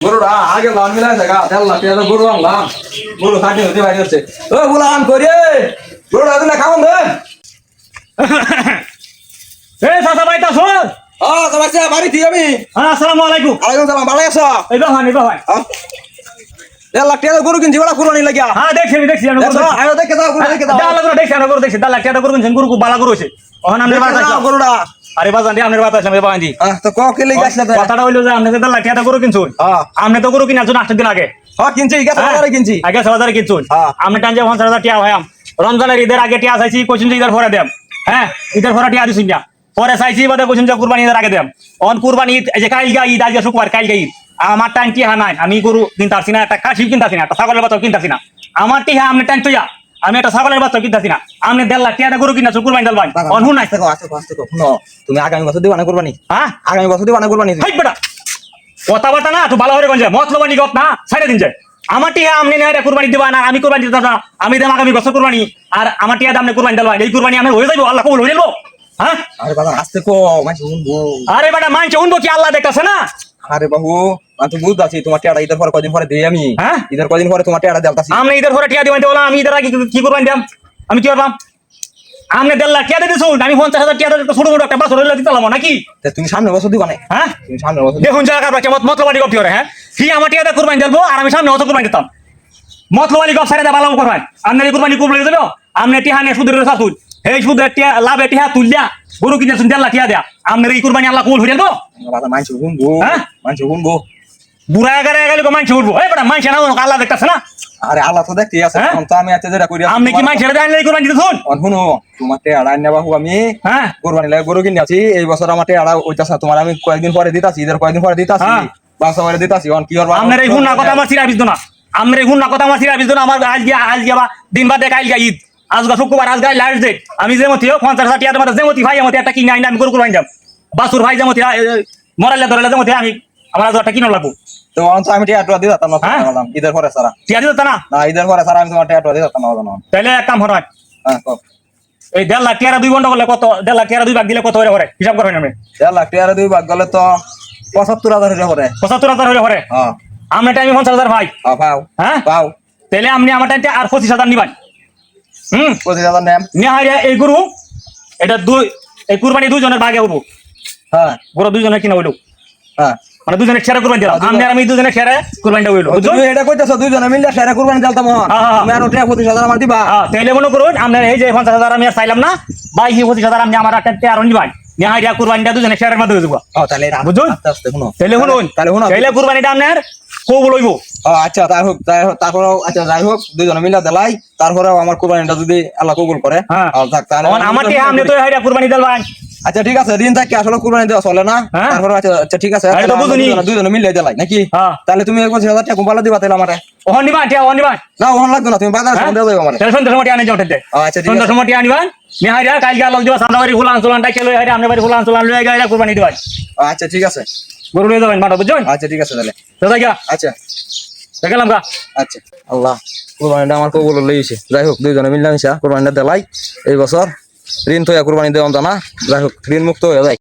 গরুটা আগে লান মিলাই থাকা তেল লাঠি এত গরু আনলাম। গরু খাটি হতে বাইরে হচ্ছে। ও বুলান করে। গরুটা তুমি খাওয়ান দেন এ চাচা বাইতা শোন। ও তোমার সে বাড়ি দিয়ে আমি। আসসালামু আলাইকুম। আলাইকুম সালাম ভালো আছো? এই বাহান এই বাহান হ্যাঁ? তেল লাঠি এত গরু কিনছি ওরা কুরবানি লাগিয়া। হ্যাঁ দেখছি আমি দেখছি আমি দেখছ। দেখে দাও গরু দেখে দাও। দেখছি আমি দেখছি গরু খুব বালা গরু হইছে ওখানে আমরা বাতা দেখে দাও গরুটা আরে বাজান দি আমরা বাতা আমি বাহান দি। আহ, তো ক কে লেগে আসলে কথাটা হইল যে আপনি যে দালা গরু কিনছুন? হ্যাঁ। আপনি তো গরু কিনার জন্য আটটা দিন আগে। হ্যাঁ কিনছি বাজারে কিনছি। আগে কিনছুন। হ্যাঁ। আপনি টান যে পঞ্চাশ হাজার টিয়া হয়াম রমজানের ঈদের আগে টিয়া চাইছি কোচিন যে ঈদের পরে দেম। হ্যাঁ ঈদের পরে টিয়া দিছুন না। পরে চাইছি বাদে কোচিন যে কুরবানি ঈদের আগে দেম। অন কুরবানি ঈদ যে কাইলগা ঈদ আজকে শুক্রবার কাইলগা ঈদ। আমার টাইম টিহা নাই। আমি গরু কিনতাছি না একটা খাসি কিনতাছি না একটা ছাগলের বাচ্চা কিনতাছি না। আমার টিহা আপনি টাইম তুইয়া আমি একটা ছাগলের বাচ্চা কিনতাছি না। আপনি দেড় লাখ টিয়াটা গরু কিনাছো কুরবানি দেল ভাই অন নাই আস্তে কো আস্তে কো আস্তে কো শুনো তুমি আগামী বছর দিবা না কুরবানি? হ্যাঁ? আগামী বছর দিবা না কুরবানি হাই বেটা। কথা বার্তা না তো ভালো হয়ে গঞ্জে মত লবানি গত না ছাইড়ে দিন যায় আমার টিয়া আমনি না এটা কুরবানি দিবা না আমি কুরবানি দিতাম না আমি দেম আগামী বছর কুরবানি আর আমার টিয়া দামনে কুরবানি দিলবা এই কুরবানি আমি হয়ে যাইবো আল্লাহ কবুল হয়ে যাব হ্যাঁ? আরে বাবা আস্তে কো মাঝে শুনব আরে বেটা মানছে উনবো কি আল্লাহ দেখতাছে না? আরে বাবু আমি তো বুঝতে তোমার টেয়াটা ঈদের পরে কদিন পরে দিই আমি। হ্যাঁ? ঈদের কদিন পরে তোমার টেয়াটা দেলতাছি। আমি ঈদের পরে টিয়া দিবান বললাম আমি ঈদের আগে কি- কি কুরবানি দিলাম আমি কি করলাম আমনে দেড় লাখ টিয়া দিছো আমি পঞ্চাশ হাজার টিয়া ছোট ছোট একটা বাসর দিতাম নাকি? তুমি সামনে বছর দিবা না? হ্যাঁ? তুমি সামনে বছর দেখুন জায়গা বাচ্চা মত মতলবানি গপ করে হ্যাঁ? কি আমার টিয়াটা কুরবানি দিলবো আর আমি সামনে অত কুরবানি দিতাম। মতলবানি গপ সারে ভালো করবেন আপনি এই কুরবানি কুরবানি দেবে আপনি টিহা নিয়ে সুদের রেসা তুল এই সুদের টিয়া লাভে টিহা তুলিয়া গরু কিনে শুন দেড় লাখ টিয়া দেয়া। আপনার এই কুরবানি আল্লাহ কুল হয়ে যাব মানছে শুনব হ্যাঁ? মানছে শুনব বুড়া এগারে গেলে মানছে উঠবো এই বেটা মানছে না আল্লাহ দেখতেছে না? আরে আল্লাহ তো দেখতে আছে হ্যাঁ? তো আমি এত যেটা করি আপনি কি মানছে জানলে এই কুরবানি দিতে শুনো? তোমার টেয়াটা আনে বাবু আমি। হ্যাঁ? কোরবানি লাগে গরু কিনে আছি এই বছর আমার টেয়াটা ওইতাছে তোমার আমি কয়েকদিন পরে দিতাছি ঈদের কয়েকদিন পরে দিতাছি হ্যাঁ। বাসা পরে দিতাছি অন কি করবা? আপনার এই হুন না কথা আমার সিরা বিজতো না। আপনার এই হুন না কথা আমার সিরা বিজতো না। আমার আজ গিয়া আজ গিয়া দিন বাদে কাইল গিয়া ঈদ। আজ গা শুক্রবার আজ গাই লাস্ট ডেট আমি যে মতি হোক পঞ্চাশ ষাট টাকা যে মতি ভাই মতি একটা কিনে আইনা আমি গরু কুরবানি যাম বাসুর ভাই যে মতি মরালে ধরালে যে মতি আমি আমার কিনো লাগবো। তো আমি টেয়াটা দিয়ে দিতাম না হ্যাঁ? বললাম, ঈদের পরে সারা টিয়া দিত না? না ঈদের পরে সারা আমি তোমার টেয়াটা দিয়ে দিতাম না তাহলে এক কাম হয় হ্যাঁ এই দেড় লাখ টিয়ারা দুই ঘণ্টা করলে কত দেড় লাখ টিয়ারা দুই ভাগ দিলে কত হয়ে পরে? হিসাব করেন আপনি দেড় লাখ টেয়ারা দুই ভাগ গেলে তো পঁচাত্তর হাজার হইলে পরে। পঁচাত্তর হাজার হলে পরে? হ্যাঁ। আপনার টাইমে পঞ্চাশ হাজার ভাই। হ্যাঁ, পাও। হ্যাঁ? পাও। তাহলে আপনি আমার টাইমটা আর পঁচিশ হাজার নিবেন হুম? পঁচিশ হাজার নেহারিয়া এই গরু এটা দুই এই কুরবানি দুইজনের ভাগে হব হ্যাঁ। গরু দুইজনে কিনা হইল। হ্যাঁ। মানে দুজনে শেয়ারে কুরবানি দিলাম। আমি আর আমি দুজনে শেয়ারে কুরবানিটা হইল। বুঝছ? তুমি এটা কইতাছো দুইজনে মিলে সেরা কুরবানি দিলতাম হন হ্যাঁ, হ্যাঁ। তুমি আর টেয়া পঁচিশ আমার দিবা। হ্যাঁ তাইলে মনে করুন আপনার এই যে পঞ্চাশ হাজার আমি আর চাইলাম না আমি আমার একটা নিবাই। কুরবানিটা দুজনে শেয়ারের মধ্যে ও বুঝুন? তাইলে শুনুন তাইলে কুরবানিটা আপনার আচ্ছা তাই হোক তাই হোক তারপরে আচ্ছা যাই হোক দুইজনে মিলে দিলাই। তারপরেও আমার কুরবানিটা যদি আল্লাহ কবুল করে। হ্যাঁ। আমার আপনি তো হাইরা কুরবানি আচ্ছা ঠিক আছে দিন থাকি আসলে কুরবানি দেওয়া চলে না? হ্যাঁ? তারপরে আচ্ছা আচ্ছা ঠিক আছে তো দুইজনে মিলে দিলাই নাকি? হ্যাঁ। তাহলে তুমি পঁচিশ হাজার টাকা কুম্পালা দিবা তাহলে আমার। ওহন নিবা টিয়া ওহন নিবা। না ওখান লাগবে না তুমি বাজারে হ্যাঁ? সন্ধ্যা যাব আমার। তাহলে সন্ধ্যার সময় আনে যাও টেতে আচ্ছা আছে। সময় টিয়া আনিবান নেহারিয়া কালকে আলোক দিবা সাদা বাড়ি ফুলান চুলান টাইকে লই হাইরা আপনার বাড়ি ফুলান চুলান লই গাইরা কুরবানি দিবাই আচ্ছা ঠিক আছে। গরু লই যাবেন মাঠা বুঝছেন? আচ্ছা ঠিক আছে তাহলে। তো যাই গা। আচ্ছা। দেখালাম গা। আচ্ছা। আল্লাহ কুরবানিটা আমার কবুল লইছে যাই হোক দুইজনে মিলামিশা কুরবানিটা দেলাই। এই বছর ঋণ থইয়া কুরবানি দেওয়া না। যাই হোক ঋণ মুক্ত হয়ে যায়